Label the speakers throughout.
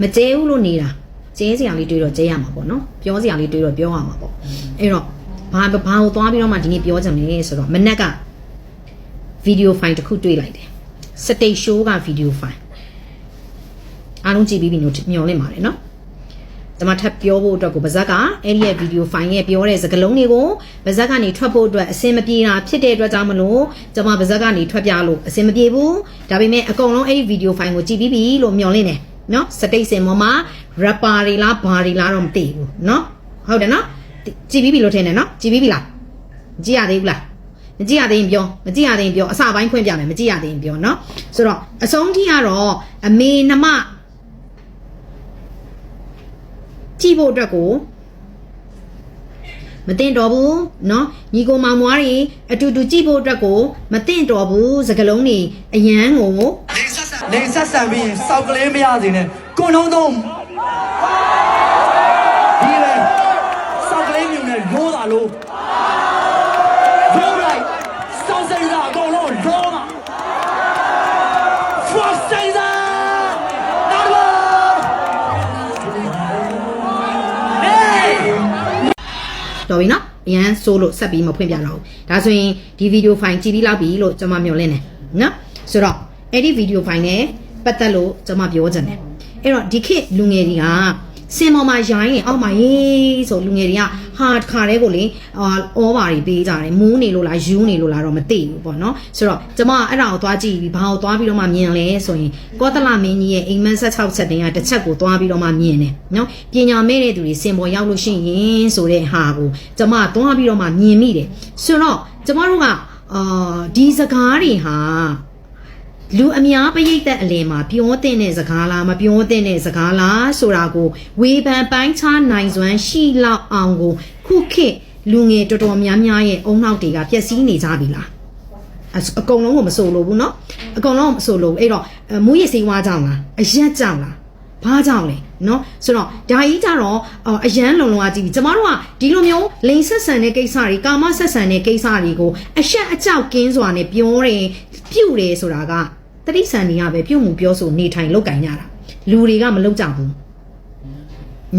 Speaker 1: မကျဲဘူးလို့နေတာကျဲစရာလေးတွေးတော့ကျဲရမှာပေါ့နော်ပြောစရာလေးတွေးတော့ပြောရမှာပေါ့အဲ့တော့ဘာဘာကိုသွားပြီးတော့မှဒီနေ့ပြောကြမလဲဆိုတော့မနက်ကဗီဒီယိုဖိုင်တစ်ခုတွေ့လိုက်တယ်စတေးရှိုးကဗီဒီယိုဖိုင်အားလုံးကြည့်ပြီးပြီလို့မျှော်လင့်ပါတယ်နော်ကျွန်မထပ်ပြောဖို့အတွက်ကိုဗဇက်ကအဲ့ဒီရဲ့ဗီဒီယိုဖိုင်ရဲ့ပြောတဲ့စကားလုံးတွေကိုဗဇက်ကနေထွက်ဖို့အတွက်အစင်မပြေတာဖြစ်တဲ့အတွက်ကြောင့်မလို့ကျွန်မဗဇက်ကနေထွက်ပြလို့အစင်မပြေဘူးဒါပေမဲ့အကုန်လုံးအဲ့ဒီဗီဒီယိုဖိုင်ကိုကြည့်ပြီးပြီလို့မျှော်လင့်တယ် နော်စတိတ်စင်ပေါ်မှာ rapper တွေလားဘာတွေလားတော့မသိဘူးနော်ဟုတ်တယ်နော်ကြည့်ပြီးပြီလို့ထင်တယ်နော်ကြည့်ပြီးပြီလားကြည့်ရသေးဘူးလားမကြည့်ရသေးရင်ပြောမကြည့်ရသေးရင်ပြောအစပိုင်းဖွင့်ပြမယ်မကြည့်ရသေးရင်ပြောနော်ဆိုတော့အဆုံးထိကတော့အမေနှမကြည့်ဖို့အတွက်ကိုမတင်တော်ဘူးเนาะညီကိုမောင်မွားတွေအတူတူကြည့်ဖို့အတွက်ကိုမတင်တော်ဘူးစကလုံးတွေအရန်ကို
Speaker 2: နေဆက်ဆံပြီးရင်စောက်ကလေးမရစေနဲ့ကိုနှုံးသုံးဒီလေစောက်ကလေးမြုံနဲ့ရိုးတာလို့ရိုးလိုက်စောက်စိမ့်တာအကုန်လုံးရိုးမှာ First season နောက်တစ်ပါ Hey
Speaker 1: တော်ပြီနော်အရန်ဆိုးလို့ဆက်ပြီးမဖွင့်ပြတော့ဘူးဒါဆိုရင်ဒီဗီဒီယိုဖိုင်ကြည့်ပြီးလောက်ပြီလို့ကျွန်မမျှော်လင့်တယ်နော်ဆိုတော့ အဲ့ဒီဗီဒီယိုဖိုင်နဲ့ပတ်သက်လို့ကျွန်မပြောချင်တယ်အဲ့တော့ဒီခေတ်လူငယ်တွေကစင်ပေါ်မှာရိုင်းရင်အောက်မှာရေးဆိုလူငယ်တွေကဟာတခါတည်းကိုလေအာအောပါတွေပေးကြတယ်မူးနေလို့လားယူးနေလို့လားတော့မသိဘူးပေါ့နော်ဆိုတော့ကျွန်မအဲ့ဒါကိုသွားကြည့်ပြီးဘာကိုသွားပြီးတော့မှမြင်လဲဆိုရင်ကောသလမင်းကြီးရဲ့အိမ်မက်16ချက်တင်ကတစ်ချက်ကိုသွားပြီးတော့မှမြင်တယ်နော်ပညာမဲ့တဲ့သူတွေစင်ပေါ်ရောက်လို့ရှိရင်ဆိုတဲ့ဟာကိုကျွန်မသွားပြီးတော့မှမြင်မိတယ်ဆိုတော့ကျွန်မတို့ကအာဒီစကားတွေဟာ လူအများပရိသတ်အလယ်မှာပြောတဲ့တဲ့စကားလားမပြောတဲ့တဲ့စကားလားဆိုတာကိုဝေဖန်ပိုင်းခြားနိုင်စွမ်းရှိလောက်အောင်ကိုခုခေတ်လူငယ်တော်တော်များများရဲ့အုံနောက်တွေကပျက်စီးနေကြပြီလားအစအကုန်လုံးကိုမဆိုလို့ဘူးเนาะအကုန်လုံးကိုမဆိုလို့ဘူးအဲ့တော့အဲမူရစေဝါကြောင့်လားအရက်ကြောင့်လားဘာကြောင့်လဲเนาะဆိုတော့ဒါကြီးကြတော့အော်အရန်လုံလုံအားကြည့်ပြီကျမတို့ကဒီလိုမျိုးလိန်ဆက်ဆံတဲ့ကိစ္စတွေကာမဆက်ဆံတဲ့ကိစ္စတွေကိုအရှက်အကြောက်ကင်းစွာနဲ့ပြောတယ်ပြုတ်တယ်ဆိုတာက တတိဆန်တွေကပဲပြုတ်မှုပြောဆိုနေထိုင်လောက်ကင်ကြတာလူတွေကမလုပ်ကြဘူး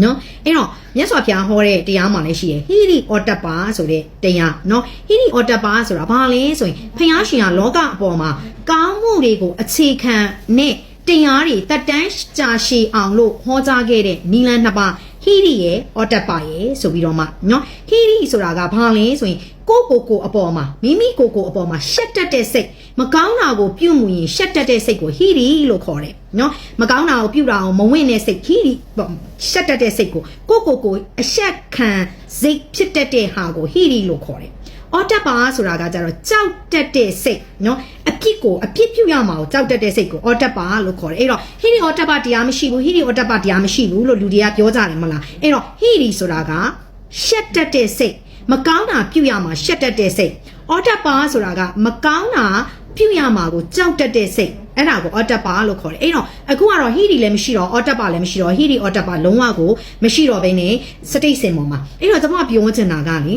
Speaker 1: နော်အဲ့တော့မြတ်စွာဘုရားဟောတဲ့တရားမှာလည်းရှိရဟိရိအော်တပ္ပါဆိုတဲ့တရားနော်ဟိရိအော်တပ္ပါဆိုတာဘာလဲဆိုရင်ဘုရားရှင်ကလောကအပေါ်မှာကောင်းမှုတွေကိုအခြေခံနဲ့တရားတွေတက်တန်းကြာရှည်အောင်လို့ဟောကြားခဲ့တဲ့နီလန်းနှစ်ပါး ဟိရိရဲ့အော်တပ္ပါရဲ့ဆိုပြီးတော့မှနော်ဟိရိဆိုတာကဘာလဲဆိုရင်ကိုယ့်ကိုယ်ကိုယ်အပေါ်မှာမိမိကိုယ်ကိုယ်အပေါ်မှာရှက်တက်တဲ့စိတ်မကောင်းတာကိုပြုမှုရင်ရှက်တက်တဲ့စိတ်ကိုဟိရိလို့ခေါ်တယ်နော်မကောင်းတာကိုပြုတာအောင်မဝင်တဲ့စိတ်ဟိရိရှက်တက်တဲ့စိတ်ကိုကိုယ့်ကိုယ်ကိုယ်အရှက်ခံစိတ်ဖြစ်တတ်တဲ့ဟာကိုဟိရိလို့ခေါ်တယ် အော်တက်ပါဆိုတာကကြတော့ကြောက်တက်တဲ့စိတ်နော်အပြစ်ကိုအပြစ်ပြုရမှာကိုကြောက်တက်တဲ့စိတ်ကိုအော်တက်ပါလို့ခေါ်တယ်အဲ့တော့ဟိရိအော်တက်ပါတရားမရှိဘူးဟိရိအော်တက်ပါတရားမရှိဘူးလို့လူတွေကပြောကြတယ်မလားအဲ့တော့ဟိရိဆိုတာကရှက်တက်တဲ့စိတ်မကောင်းတာပြုရမှာရှက်တက်တဲ့စိတ်အော်တက်ပါဆိုတာကမကောင်းတာပြုရမှာကိုကြောက်တက်တဲ့စိတ်အဲ့ဒါကိုအော်တက်ပါလို့ခေါ်တယ်အဲ့တော့အခုကတော့ဟီရီလည်းမရှိတော့အော်တက်ပါလည်းမရှိတော့ဟီရီအော်တက်ပါလုံးဝကိုမရှိတော့ဘဲနဲ့စတိတ်စင်ပေါ်မှာအဲ့တော့ကျွန်မပြောချင်တာကလေ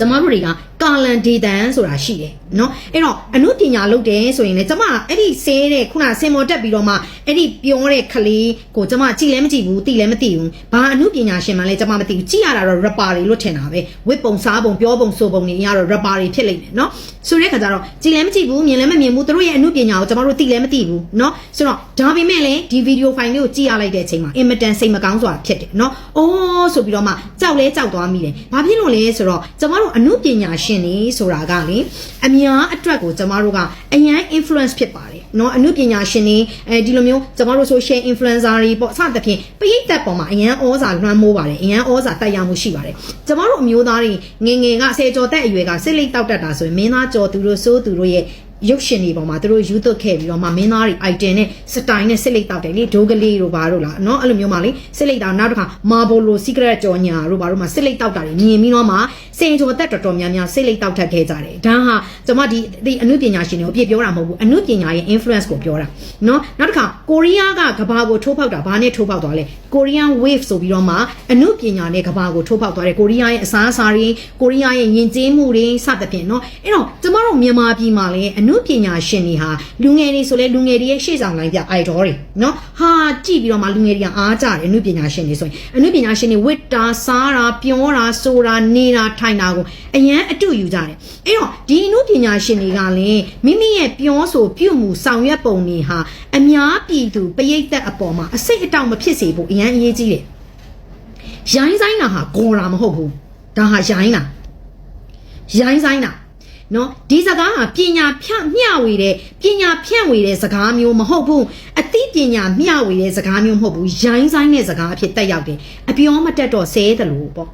Speaker 1: ကျမတို့တွေကကာလန်ဒေတန်ဆိုတာရှိတယ်နော်အဲ့တော့အနုပညာလုပ်တယ်ဆိုရင်လည်းကျမအဲ့ဒီဆင်းတဲ့ခုနဆင်မော်တက်ပြီးတော့မှအဲ့ဒီပြောတဲ့ကလေးကိုကျမကြည်လည်းမကြည်ဘူးသိလည်းမသိဘူးဘာအနုပညာရှင်မှလည်းကျမမသိဘူးကြည်ရတာတော့ rapper တွေလို့ထင်တာပဲဝစ်ပုံစားပုံပြောပုံဆိုပုံတွေအရတော့ rapper တွေဖြစ်လိမ့်မယ်နော်ဆိုတဲ့ခါကျတော့ကြည်လည်းမကြည်ဘူးမြင်လည်းမမြင်ဘူးတို့ရဲ့အနုပညာကိုကျမတို့သိလည်းမသိဘူးနော်ဆိုတော့ဒါပေမဲ့လည်းဒီဗီဒီယိုဖိုင်လေးကိုကြည့်ရလိုက်တဲ့အချိန်မှာအင်မတန်စိတ်မကောင်းစွာဖြစ်တယ်နော်အိုးဆိုပြီးတော့မှကြောက်လဲကြောက်သွားမိတယ်ဘာဖြစ်လို့လဲဆိုတော့ကျမတို့အမှုပညာရှင်တွေဆိုတာကလေအများအတွက်ကိုကျမတို့ကအရန် influence ဖြစ်ပါတယ်เนาะအမှုပညာရှင်တွေအဲဒီလိုမျိုးကျမတို့ social influencer တွေပေါ့စသဖြင့်ပရိသတ်ပေါ်မှာအရန်ဩဇာလွှမ်းမိုးပါတယ်အရန်ဩဇာတက်ရောက်မှုရှိပါတယ်ကျမတို့အမျိုးသားတွေငယ်ငယ်ကဆယ်ကျော်သက်အရွယ်ကစစ်လိတ်တောက်တတ်တာဆိုရင်မင်းသားကျော်သူတို့စိုးသူတို့ရဲ့ ရုပ်ရှင်တွေပေါ်မှာသူတို့ယူသွတ်ခဲ့ပြီးတော့မှမင်းသားတွေ item နဲ့စတိုင်နဲ့စစ်လိပ်တောက်တယ်လေဒိုးကလေးတို့ဘာတို့လားနော်အဲ့လိုမျိုးမှလေစစ်လိပ်တောက်နောက်တစ်ခါမာဘိုလို secret ကြော်ညာတို့ဘာတို့မှစစ်လိပ်တောက်တာတွေမြင်ပြီးတော့မှစင်ကြောတက်တော်တော်များများစစ်လိပ်တောက်ထက်ခဲ့ကြတယ်ဒါဟာကျွန်မဒီဒီအမှုပညာရှင်တွေကိုအပြည့်ပြောတာမဟုတ်ဘူးအမှုပညာရဲ့ influence ကိုပြောတာနော်နောက်တစ်ခါကိုရီးယားကကဘာကိုထိုးဖောက်တာဘာနဲ့ထိုးဖောက်သွားလဲ Korean wave ဆိုပြီးတော့မှအမှုပညာနဲ့ကဘာကိုထိုးဖောက်သွားတယ်ကိုရီးယားရဲ့အစားအစာတွေကိုရီးယားရဲ့ယဉ်ကျေးမှုတွေစသဖြင့်နော်အဲ့တော့ကျွန်မတို့မြန်မာပြည်မှာလည်းအမှုနုပညာရှင်တွေဟာလူငယ်တွေဆိုလဲလူငယ်တွေရဲ့ရှေ့ဆောင်လိုင်းပြ idol တွေနော်ဟာကြည့်ပြီးတော့မှလူငယ်တွေကအားကြတယ်အနုပညာရှင်တွေဆိုရင်အနုပညာရှင်တွေဝစ်တာစားတာပြောတာဆိုတာနေတာထိုင်တာကိုအရန်အတူယူကြတယ်အဲ့တော့ဒီအနုပညာရှင်တွေကလည်းမိမိရဲ့ပြောဆိုပြုမှုဆောင်ရွက်ပုံတွေဟာအများပြည်သူပရိသတ်အပေါ်မှာအစိတ်အတောင်မဖြစ်စေဖို့အရန်အရေးကြီးတယ်ရိုင်းဆိုင်တာဟာဂေါ်တာမဟုတ်ဘူးဒါဟာရိုင်းတာရိုင်းဆိုင်တာ နော်ဒီစကားဟာပညာဖြန့်မျှဝေတဲ့ပညာဖြန့်ဝေတဲ့စကားမျိုးမဟုတ်ဘူးအသိပညာမျှဝေတဲ့စကားမျိုးမဟုတ်ဘူးရိုင်းဆိုင်တဲ့စကားအဖြစ်တက်ရောက်တယ်အပြောမတက်တော့ဆဲတယ်လို့ပေါ့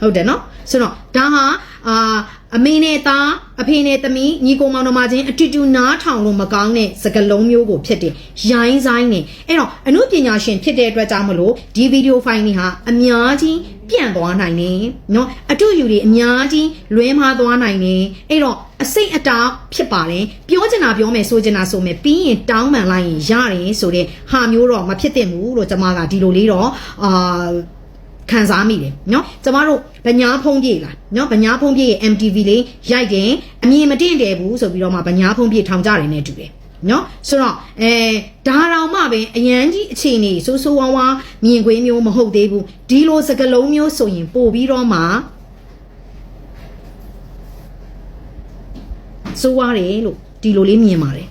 Speaker 1: ဟုတ်တယ်နော်ဆိုတော့ဒါဟာအာအမေနဲ့သားအဖေနဲ့သမီးညီကိုမောင်နှမချင်းအတူတူနားထောင်လို့မကောင်းတဲ့စကားလုံးမျိုးကိုဖြစ်တယ်ရိုင်းဆိုင်နေအဲ့တော့အမှုပညာရှင်ဖြစ်တဲ့အတွက်ကြောင့်မလို့ဒီဗီဒီယိုဖိုင်တွေဟာအများကြီး ပြန့်သွားနိုင်တယ်เนาะအတူယူတွေအများကြီးလွဲမှားသွားနိုင်တယ်အဲ့တော့အစိတ်အတားဖြစ်ပါတယ်ပြောချင်တာပြောမယ်ဆိုချင်တာဆိုမယ်ပြီးရင်တောင်းပန်လိုက်ရင်ရတယ်ဆိုတဲ့ဟာမျိုးတော့မဖြစ်သင့်ဘူးလို့ကျွန်မကဒီလိုလေးတော့အာခံစားမိတယ်เนาะကျမတို့ဗညာဖုံးပြေလားเนาะဗညာဖုံးပြေရဲ့ MTV လေးရိုက်တယ်အမြင်မတင့်တယ်ဘူးဆိုပြီးတော့မှဗညာဖုံးပြေထောင်ကြတယ်နဲ့တူတယ် နော်ဆိုတော့အဲဒါတောင်မှပဲအရန်ကြီးအခြေအနေဆိုးဆိုးဝါးဝါမြင်ကွင်းမျိုးမဟုတ်သေးဘူးဒီလိုစကလုံးမျိုးဆိုရင်ပို့ပြီးတော့မှစိုးဝါးတယ်လို့ဒီလိုလေးမြင်ပါတယ်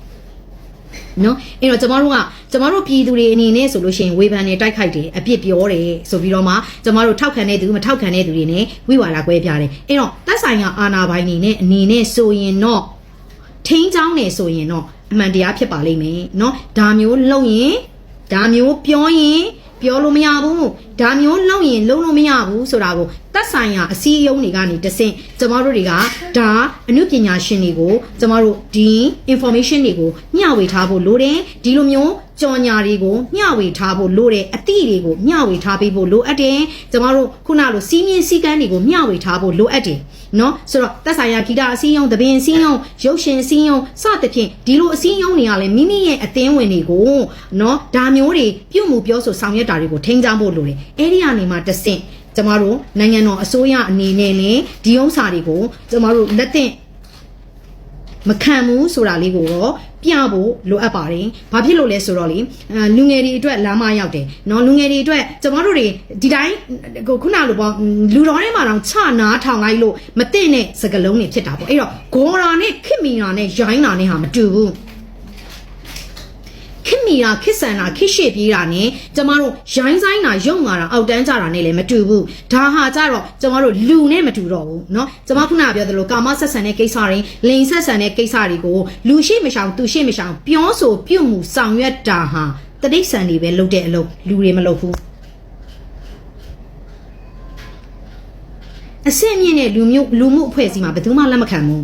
Speaker 1: နော်အဲ့တော့ကျမတို့ကကျမတို့ပြည်သူတွေအနေနဲ့ဆိုလို့ရှိရင်ဝေဖန်နေတိုက်ခိုက်တယ်အပြစ်ပြောတယ်ဆိုပြီးတော့မှကျမတို့ထောက်ခံတဲ့သူမထောက်ခံတဲ့သူတွေနဲ့ဝိဝါဒကွဲပြားတယ်အဲ့တော့တက်ဆိုင်ကအာနာပိုင်းနေနဲ့အနေနဲ့ဆိုရင်တော့ ထိန်းချောင်းနေဆိုရင်တော့အမှန်တရားဖြစ်ပါလိမ့်မယ်เนาะဒါမျိုးလုပ်ရင်ဒါမျိုးပြောရင်ပြောလို့မရဘူး ဒါမျိုးလုပ်ရင်လုပ်လို့မရဘူးဆိုတာကိုတက်ဆိုင်ရာအစည်းအရုံးတွေကနေတဆင့်ကျမတို့တွေကဒါအမှုပညာရှင်တွေကိုကျမတို့ဒီ information တွေကိုမျှဝေထားဖို့လိုတယ်ဒီလိုမျိုးကြော်ညာတွေကိုမျှဝေထားဖို့လိုတယ်အသည့်တွေကိုမျှဝေထားပေးဖို့လိုအပ်တယ်ကျမတို့ခုနလိုစီးမြင့်စည်းကမ်းတွေကိုမျှဝေထားဖို့လိုအပ်တယ်နော်ဆိုတော့တက်ဆိုင်ရာဂီတအစည်းအရုံးသဘင်အစည်းအရုံးရုပ်ရှင်အစည်းအရုံးစသဖြင့်ဒီလိုအစည်းအရုံးတွေကလည်းမိမိရဲ့အသင်းဝင်တွေကိုနော်ဒါမျိုးတွေပြုမှုပြောဆိုဆောင်ရွက်တာတွေကိုထိန်းချောင်းဖို့လိုတယ်အဲ့ဒီကနေမှတဆင့်ကျမတို့နိုင်ငံတော်အစိုးရအနေနဲ့လည်းဒီဥစ္စာတွေကိုကျမတို့လက်သင့်မခံဘူးဆိုတာလေးကိုတော့ပြဖို့လိုအပ်ပါတယ်။ဘာဖြစ်လို့လဲဆိုတော့လေအာလူငယ်တွေအတွက်လမ်းမရောက်တယ်။နော်လူငယ်တွေအတွက်ကျမတို့တွေဒီတိုင်းကိုခုနလိုပေါ့လူတော်ထဲမှာတော့ချနာထောင်လိုက်လို့မသိတဲ့စကလုံးတွေဖြစ်တာပေါ့။အဲ့တော့ဂေါ်ရာနဲ့ခစ်မီရာနဲ့ရိုင်းတာနဲ့ဟာမတူဘူး။ခင် မီတာခစ်ဆန်တာခစ်ရှေ့ပြေးတာနဲ့ကျမတို့ရိုင်းဆိုင်တာရုံမာတာအောက်တန်းကြတာနဲ့လည်းမတူဘူးဒါဟာကြတော့ကျမတို့လူနဲ့မတူတော့ဘူးเนาะကျမခုနကပြောသလိုကာမဆက်ဆန်တဲ့ကိစ္စတွေလိန်ဆက်ဆန်တဲ့ကိစ္စတွေကိုလူရှိမရှောင်သူရှိမရှောင်ပြောဆိုပြုမှုဆောင်ရွက်တာဟာတတိဆန်တွေပဲလုပ်တဲ့အလုပ်လူတွေမလုပ်ဘူးအဆင့်မြင့်တဲ့လူမျိုးလူမှုအဖွဲ့အစည်းမှာဘယ်သူမှလက်မခံဘူး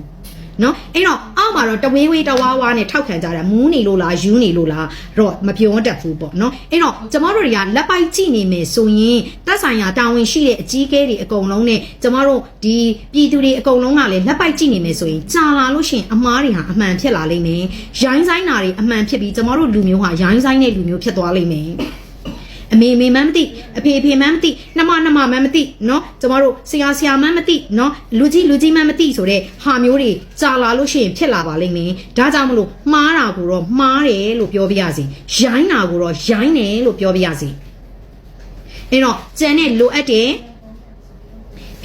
Speaker 1: နော်အဲ့တော့အောက်မှာတော့တဝေးဝေးတဝါဝါနဲ့ထောက်ခံကြတာမူးနေလို့လားယူနေလို့လားတော့မပြောတတ်ဘူးပေါ့နော်အဲ့တော့ကျမတို့တွေကလက်ပိုက်ကြည့်နေမယ်ဆိုရင်တက်ဆိုင်ရာတာဝန်ရှိတဲ့အကြီးအကဲတွေအကုန်လုံးနဲ့ကျမတို့ဒီပြည်သူတွေအကုန်လုံးကလည်းလက်ပိုက်ကြည့်နေမယ်ဆိုရင်ကြာလာလို့ရှိရင်အမားတွေဟာအမှန်ဖြစ်လာလိမ့်မယ်ရိုင်းဆိုင်တာတွေအမှန်ဖြစ်ပြီးကျမတို့လူမျိုးဟာရိုင်းဆိုင်တဲ့လူမျိုးဖြစ်သွားလိမ့်မယ် အမေမေမှန်းမသိအဖေဖေမှန်းမသိနှမနှမမှန်းမသိเนาะကျမတို့ဆရာဆရာမှန်းမသိเนาะလူကြီးလူကြီးမှန်းမသိဆိုတဲ့ဟာမျိုးတွေကြာလာလို့ရှိရင်ဖြစ်လာပါလိမ့်မယ်ဒါကြောင့်မလို့မှားတာကိုတော့မှားတယ်လို့ပြောပြရစီရိုင်းတာကိုတော့ရိုင်းတယ်လို့ပြောပြရစီအဲ့တော့ကြံတဲ့လိုအပ်တဲ့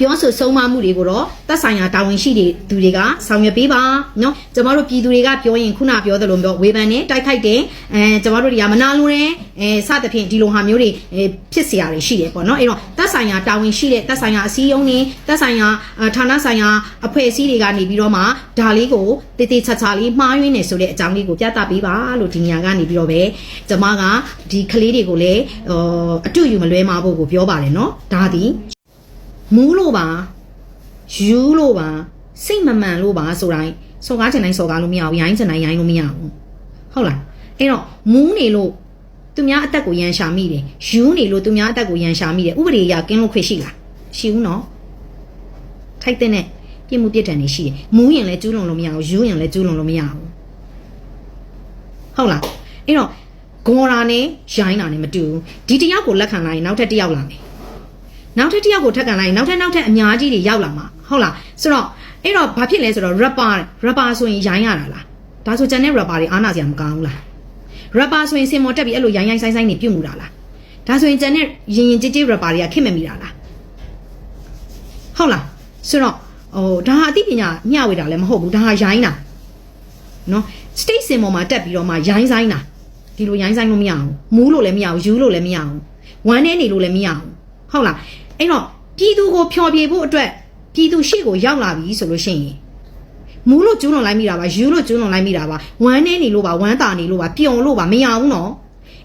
Speaker 1: ပြောဆိုဆုံးမမှုတွေကိုတော့သက်ဆိုင်ရာတာဝန်ရှိတဲ့သူတွေကဆောင်ရွက်ပေးပါเนาะကျမတို့ပြည်သူတွေကပြောရင်ခုနပြောသလိုမျိုးဝေဖန်နဲ့တိုက်ခိုက်တယ်အဲကျမတို့တွေကမနာလိုတယ်အဲစသဖြင့်ဒီလိုဟာမျိုးတွေအဲဖြစ်เสียတွေရှိတယ်ပေါ့เนาะအဲ့တော့သက်ဆိုင်ရာတာဝန်ရှိတဲ့သက်ဆိုင်ရာအစည်းအရုံးတွေသက်ဆိုင်ရာအာဌာနဆိုင်ရာအဖွဲ့အစည်းတွေကနေပြီးတော့မှဒါလေးကိုတေးသေးချာချာလေးမှားယွင်းနေဆိုတဲ့အကြောင်းလေးကိုပြသပေးပါလို့ဒီညကနေပြီးတော့ပဲကျမကဒီကလေးတွေကိုလည်းဟိုအတူယူမလွဲမဖို့ကိုပြောပါတယ်เนาะဒါသည် မူးလို့ပါယူလို့ပါစိတ်မမှန်လို့ပါဆိုတိုင်းစော်ကားချင်တိုင်းစော်ကားလို့မရဘူးရိုင်းချင်တိုင်းရိုင်းလို့မရဘူးဟုတ်လားအဲ့တော့မူးနေလို့သူများအသက်ကိုရန်ရှာမိတယ်ယူနေလို့သူများအသက်ကိုရန်ရှာမိတယ်ဥပဒေအရကင်းလို့ခွင့်ရှိလားရှိဘူးနော်ထိုက်တဲ့နဲ့ပြစ်မှုပြစ်ဒဏ်တွေရှိတယ်မူးရင်လည်းကျူးလွန်လို့မရဘူးယူရင်လည်းကျူးလွန်လို့မရဘူးဟုတ်လားအဲ့တော့ဂေါ်ရာနဲ့ရိုင်းတာနဲ့မတူဘူးဒီတယောက်ကိုလက်ခံလိုက်ရင်နောက်ထပ်တယောက်လာမယ် နောက်ထပ်တစ်ယောက်ကိုထပ်ကန်လိုက်ရင်နောက်ထပ်နောက်ထပ်အများကြီးတွေရောက်လာမှာဟုတ်လားဆိုတော့အဲ့တော့ဘာဖြစ်လဲဆိုတော့ rapper rapper ဆိုရင်ရိုင်းရတာလားဒါဆိုကျန်တဲ့ rapper တွေအားနာစရာမကောင်းဘူးလား rapper ဆိုရင်စင်မော်တက်ပြီးအဲ့လိုရိုင်းရိုင်းဆိုင်ဆိုင်နေပြုတ်မှုတာလားဒါဆိုရင်ကျန်တဲ့ရင်ရင်ကြည်ကြည် rapper တွေကခင်မမိတာလားဟုတ်လားဆိုတော့ဟိုဒါဟာအသိပညာမျှဝေတာလည်းမဟုတ်ဘူးဒါဟာရိုင်းတာနော် state စင်မော်မှာတက်ပြီးတော့မှရိုင်းဆိုင်တာဒီလိုရိုင်းဆိုင်လို့မရအောင်မူးလို့လည်းမရအောင်ယူလို့လည်းမရအောင်ဝမ်းနေနေလို့လည်းမရအောင် ဟုတ်လားအဲ့တော့ပြည်သူကိုဖျော်ဖြေဖို့အတွက်ပြည်သူရှေ့ကိုရောက်လာပြီဆိုလို့ရှိရင်မူးလို့ကျူးလွန်လိုက်မိတာပါယူလို့ကျူးလွန်လိုက်မိတာပါဝမ်းနေနေလို့ပါဝမ်းတာနေလို့ပါပျော်လို့ပါမရဘူးနော်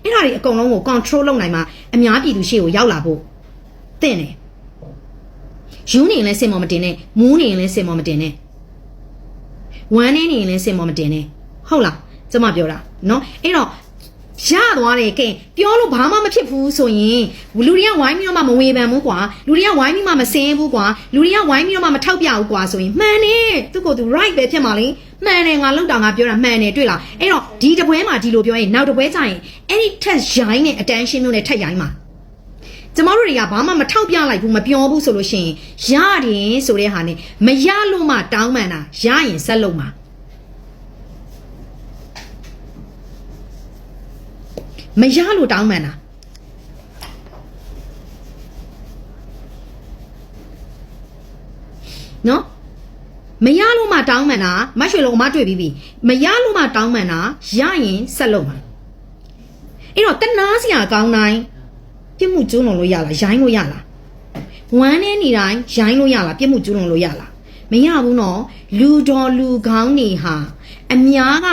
Speaker 1: အဲ့ဒါတွေအကုန်လုံးကို control လုပ်နိုင်မှာအများပြည်သူရှေ့ကိုရောက်လာဖို့တင့်တယ်ယူနေရင်လည်းစင်မော်မတင်နဲ့မူးနေရင်လည်းစင်မော်မတင်နဲ့ဝမ်းနေနေရင်လည်းစင်မော်မတင်နဲ့ဟုတ်လားကျမပြောတာနော်အဲ့တော့ ရသွားတယ်ကဲပြောလို့ဘာမှမဖြစ်ဘူးဆိုရင်လူတွေကဝိုင်းပြီးတော့မှမဝေဖန်ဘူးကွာလူတွေကဝိုင်းပြီးမှမစင်းဘူးကွာလူတွေကဝိုင်းပြီးတော့မှမထောက်ပြဘူးကွာဆိုရင်မှန်တယ်သူကသူ right ပဲဖြစ်မှာလေမှန်တယ်ငါလောက်တာငါပြောတာမှန်တယ်တွေ့လားအဲ့တော့ဒီတပွဲမှာဒီလိုပြောရင်နောက်တပွဲကျရင်အဲ့ဒီထက်ရိုင်းတဲ့ attention မျိုးနဲ့ထက်ရိုင်းမှာကျမတို့တွေကဘာမှမထောက်ပြလိုက်ဘူးမပြောဘူးဆိုလို့ရှိရင်ရတယ်ဆိုတဲ့ဟာနဲ့မရလို့မှတောင်းပန်တာရရင်ဆက်လုပ်မှာ မရလို့တောင်းပန်တာနော်မရလို့မှတောင်းပန်တာမတ်ရွှေလုံးအမတွေ့ပြီးပြီမရလို့မှတောင်းပန်တာရရင်ဆက်လုပ်မှာအဲ့တော့တနာစရာကောင်းတိုင်းပြစ်မှုကျူးလွန်လို့ရလားရိုင်းလို့ရလားဝမ်းနေနေတိုင်းရိုင်းလို့ရလားပြစ်မှုကျူးလွန်လို့ရလားမရဘူးနော်လူတော်လူကောင်းနေဟာအများက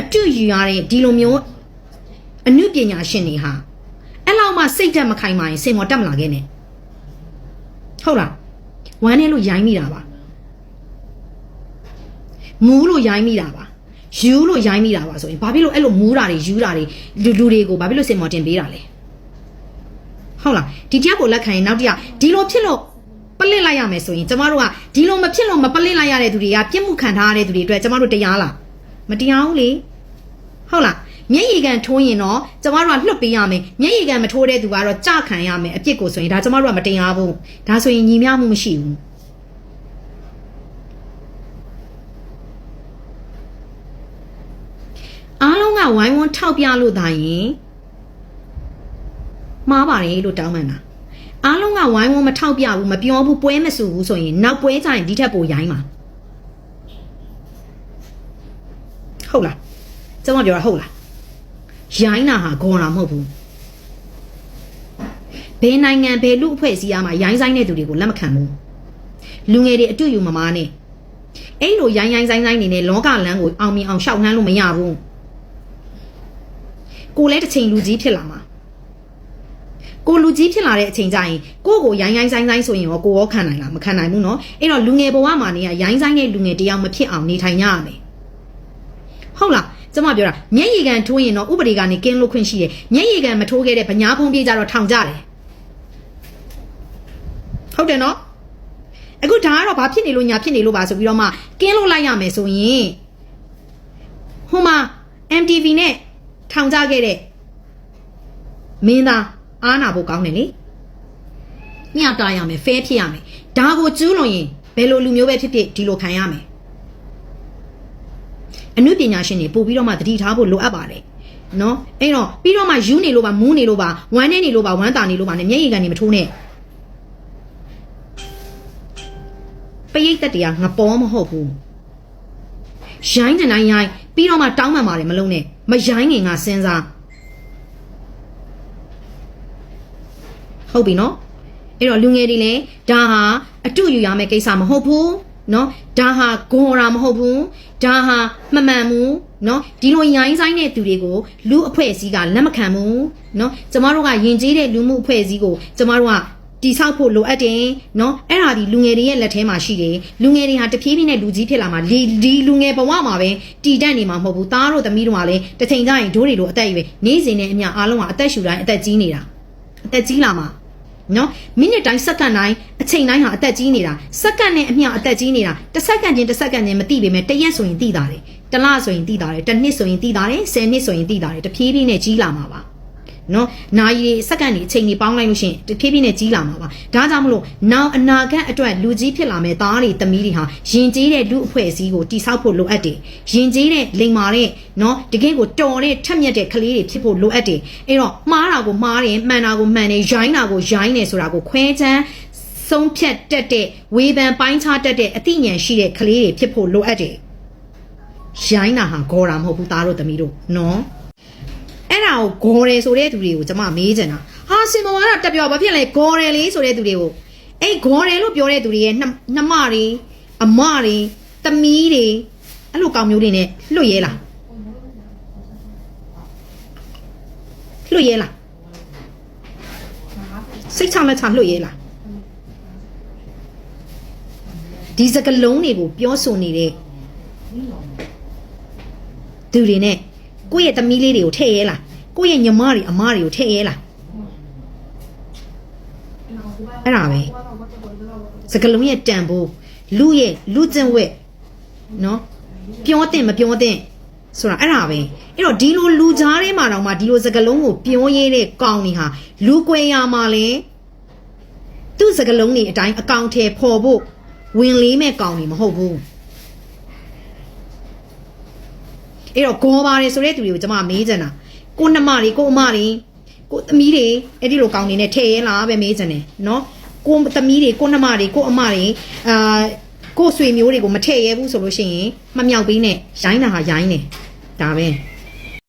Speaker 1: အတူယူရတဲ့ဒီလိုမျိုး အနုပညာရှင်တွေဟာအဲ့လောက်မှစိတ်တက်မခိုင်ပါရင်စင်မော်တက်မလာခဲ့နဲ့ဟုတ်လားဝမ်းနေလို့ရိုင်းမိတာပါမူးလို့ရိုင်းမိတာပါယူလို့ရိုင်းမိတာပါဆိုရင်ဘာဖြစ်လို့အဲ့လိုမူးတာတွေယူတာတွေလူလူတွေကိုဘာဖြစ်လို့စင်မော်တင်ပေးတာလဲဟုတ်လားဒီတယောက်ကိုလက်ခံရင်နောက်တစ်ယောက်ဒီလိုဖြစ်လို့ပလစ်လိုက်ရမယ်ဆိုရင်ကျမတို့ကဒီလိုမဖြစ်လို့မပလစ်လိုက်ရတဲ့သူတွေကပြစ်မှုခံထားရတဲ့သူတွေအတွက်ကျမတို့တရားလားမတရားဘူးလေဟုတ်လား မျက်ရည်ကန်ထိုးရင်တော့ကျမတို့ကလွတ်ပေးရမယ်မျက်ရည်ကန်မထိုးတဲ့သူကတော့ကြခံရမယ်အပြစ်ကိုဆိုရင်ဒါကျမတို့ကမတရားဘူးဒါဆိုရင်ညီမျှမှုမရှိဘူးအားလုံးကဝိုင်းဝန်းထောက်ပြလို့သာရင်မှားပါတယ်လို့တောင်းပန်တာအားလုံးကဝိုင်းဝန်းမထောက်ပြဘူးမပြောဘူးပွဲမဆူဘူးဆိုရင်နောက်ပွဲကျရင်ဒီထက်ပိုရိုင်းမှာဟုတ်လားကျမပြောတာဟုတ်လား ရိုင်းတာဟာဂွန်တာမဟုတ်ဘူးဘယ်နိုင်ငံဘယ်လူအဖွဲ့အစည်းအားမှာရိုင်းဆိုင်တဲ့သူတွေကိုလက်မခံဘူးလူငယ်တွေအတူယူမမားနဲ့အဲ့လိုရိုင်းရိုင်းဆိုင်ဆိုင်နေနဲ့လောကလမ်းကိုအောင်မြင်အောင်ရှောက်နှမ်းလို့မရဘူးကိုလည်းတစ်ချိန်လူကြီးဖြစ်လာမှာကိုလူကြီးဖြစ်လာတဲ့အချိန်ကျရင်ကိုကိုရိုင်းရိုင်းဆိုင်ဆိုင်ဆိုရင်ရောကိုရောခံနိုင်လားမခံနိုင်ဘူးเนาะအဲ့တော့လူငယ်ဘဝမှာနေရရိုင်းဆိုင်တဲ့လူငယ်တယောက်မဖြစ်အောင်နေထိုင်ရရမယ်ဟုတ်လား ကျမပြောတာမျက်ရည်ကန်ထိုးရင်တော့ဥပဒေကနေကင်းလို့ခွင့်ရှိတယ်မျက်ရည်ကန်မထိုးခဲ့တဲ့ဗညာဖုံးပြေးကြတော့ထောင်ကြတယ်ဟုတ်တယ်နော်အခုဒါကတော့ဘာဖြစ်နေလို့ညာဖြစ်နေလို့ပါဆိုပြီးတော့မှကင်းလို့လိုက်ရမယ်ဆိုရင်ဟိုမှာ MTV နဲ့ထောင်ကြခဲ့တဲ့မင်းသားအားနာဖို့ကောင်းတယ်လေညတာရမယ်ဖဲဖြစ်ရမယ်ဒါကိုကျူးလွန်ရင်ဘယ်လိုလူမျိုးပဲဖြစ်ဖြစ်ဒီလိုခံရမယ် အနုပညာရှင်တွေပို့ပြီးတော့မှတတိထားဖို့လိုအပ်ပါတယ်နော်အဲ့တော့ပြီးတော့မှယူနေလို့ပါမူးနေလို့ပါဝမ်းနေနေလို့ပါဝမ်းတာနေလို့ပါနဲ့မျက်ရည်ကန်နေမထိုးနဲ့ပရိတ်သက်တရားငပေါ်မဟုတ်ဘူးရိုင်းတဲ့နိုင်ရိုင်းပြီးတော့မှတောင်းပန်ပါတယ်မလုံးနဲ့မရိုင်းငင်ကစဉ်းစားဟုတ်ပြီနော်အဲ့တော့လူငယ်တွေလည်းဒါဟာအတူယူရမယ့်ကိစ္စမဟုတ်ဘူး နော်ဒါဟာဂွန်ရာမဟုတ်ဘူးဒါဟာမမှန်ဘူးနော်ဒီလိုရိုင်းဆိုင်တဲ့သူတွေကိုလူအဖွဲ့အစည်းကလက်မခံဘူးနော်ကျမတို့ကယဉ်ကျေးတဲ့လူမှုအဖွဲ့အစည်းကိုကျမတို့ကတိဆောက်ဖို့လိုအပ်တယ်နော်အဲ့ဒါဒီလူငယ်တွေရဲ့လက်ထဲမှာရှိတယ်လူငယ်တွေဟာတဖြည်းဖြည်းနဲ့လူကြီးဖြစ်လာမှာဒီဒီလူငယ်ဘဝမှာပဲတည်တတ်နေမှာမဟုတ်ဘူးသားတို့သမီးတို့ကလည်းတစ်ချိန်ကျရင်ဒိုးတွေလိုအသက်အရွယ်နေစဉ်နဲ့အမျှအားလုံးကအသက်ရှူတိုင်းအသက်ကြီးနေတာအသက်ကြီးလာမှာ နော်မိနစ်တိုင်းစက္ကန့်တိုင်းအချိန်တိုင်းဟာအသက်ကြီးနေတာစက္ကန့်နဲ့အမျှအသက်ကြီးနေတာတစ်စက္ကန့်ချင်းတစ်စက္ကန့်ချင်းမသိပေမဲ့တစ်ရက်ဆိုရင်သိတာတယ်တစ်လဆိုရင်သိတာတယ်တစ်နှစ်ဆိုရင်သိတာတယ်ဆယ်နှစ်ဆိုရင်သိတာတယ်တဖြည်းဖြည်းနဲ့ကြီးလာမှာပါ နော်နာရီတွေစက္ကန့်တွေအချိန်တွေပေါင်းလိုက်လို့ရှိရင်တဖြည်းဖြည်းနဲ့ကြီးလာမှာပါဒါကြောင့်မလို့နောက်အနာဂတ်အတွက်လူကြီးဖြစ်လာမဲ့သားတွေသမီးတွေဟာယဉ်ကျေးတဲ့လူအဖွဲ့အစည်းကိုတိဆောက်ဖို့လိုအပ်တယ်ယဉ်ကျေးတဲ့လိမ္မာတဲ့နော်တကယ်ကိုတော်တဲ့ထက်မြက်တဲ့ကလေးတွေဖြစ်ဖို့လိုအပ်တယ်အဲ့တော့မှားတာကိုမှားတယ်မှန်တာကိုမှန်တယ်ရိုင်းတာကိုရိုင်းတယ်ဆိုတာကိုခွဲချမ်းဆုံးဖြတ်တတ်တဲ့ဝေဖန်ပိုင်းခြားတတ်တဲ့အသိဉာဏ်ရှိတဲ့ကလေးတွေဖြစ်ဖို့လိုအပ်တယ်ရိုင်းတာဟာဂေါ်တာမဟုတ်ဘူးသားတို့သမီးတို့နော် အဲ့ဒါကိုဂေါ်တယ်ဆိုတဲ့သူတွေကိုကျွန်မမေးချင်တာဟာစင်မဝါကတက်ပြောဘာဖြစ်လဲဂေါ်တယ်လေဆိုတဲ့သူတွေကိုအဲ့ဂေါ်တယ်လို့ပြောတဲ့သူတွေရဲ့နှမနှမတွေအမတွေသမီးတွေအဲ့လိုကောင်မျိုးတွေနဲ့လွတ်ရဲလားလွတ်ရဲလားစိတ်ချလက်ချလွတ်ရဲလားဒီစကလုံးတွေကိုပြောဆိုနေတဲ့သူတွေနဲ့ ကိုယ့်ရဲ့သမီးလေးတွေကိုထည့်ရဲလားကိုယ့်ရဲ့ညီမတွေအမတွေကိုထည့်ရဲလားအဲ့ဒါပဲစကလုံးရဲ့တန်ဖိုးလူရဲ့လူကျင့်ဝက်နော်ပြောတဲ့မပြောတဲ့ဆိုတာအဲ့ဒါပဲအဲ့တော့ဒီလိုလူကြားထဲမှာတော့မှဒီလိုစကလုံးကိုပြောရဲတဲ့ကောင်တွေဟာလူကွယ်ရမှာလဲသူ့စကလုံးတွေအတိုင်းအကောင့်ထဲပေါ်ဖို့ဝင်လေးမဲ့ကောင်တွေမဟုတ်ဘူး အဲ့တော့ဂေါ်ပါတယ်ဆိုတဲ့သူတွေကိုကျွန်မမေးချင်တာကိုနှမတွေကိုအမတွေကိုသမီးတွေအဲ့ဒီလိုကောင်းနေနဲ့ထည့်ရဲလားပဲမေးချင်တယ်နော်ကိုသမီးတွေကိုနှမတွေကိုအမတွေအာကိုဆွေမျိုးတွေကိုမထည့်ရဲဘူးဆိုလို့ရှိရင်မမြောက်ပေးနဲ့ရိုင်းတာဟာရိုင်းတယ်ဒါပဲ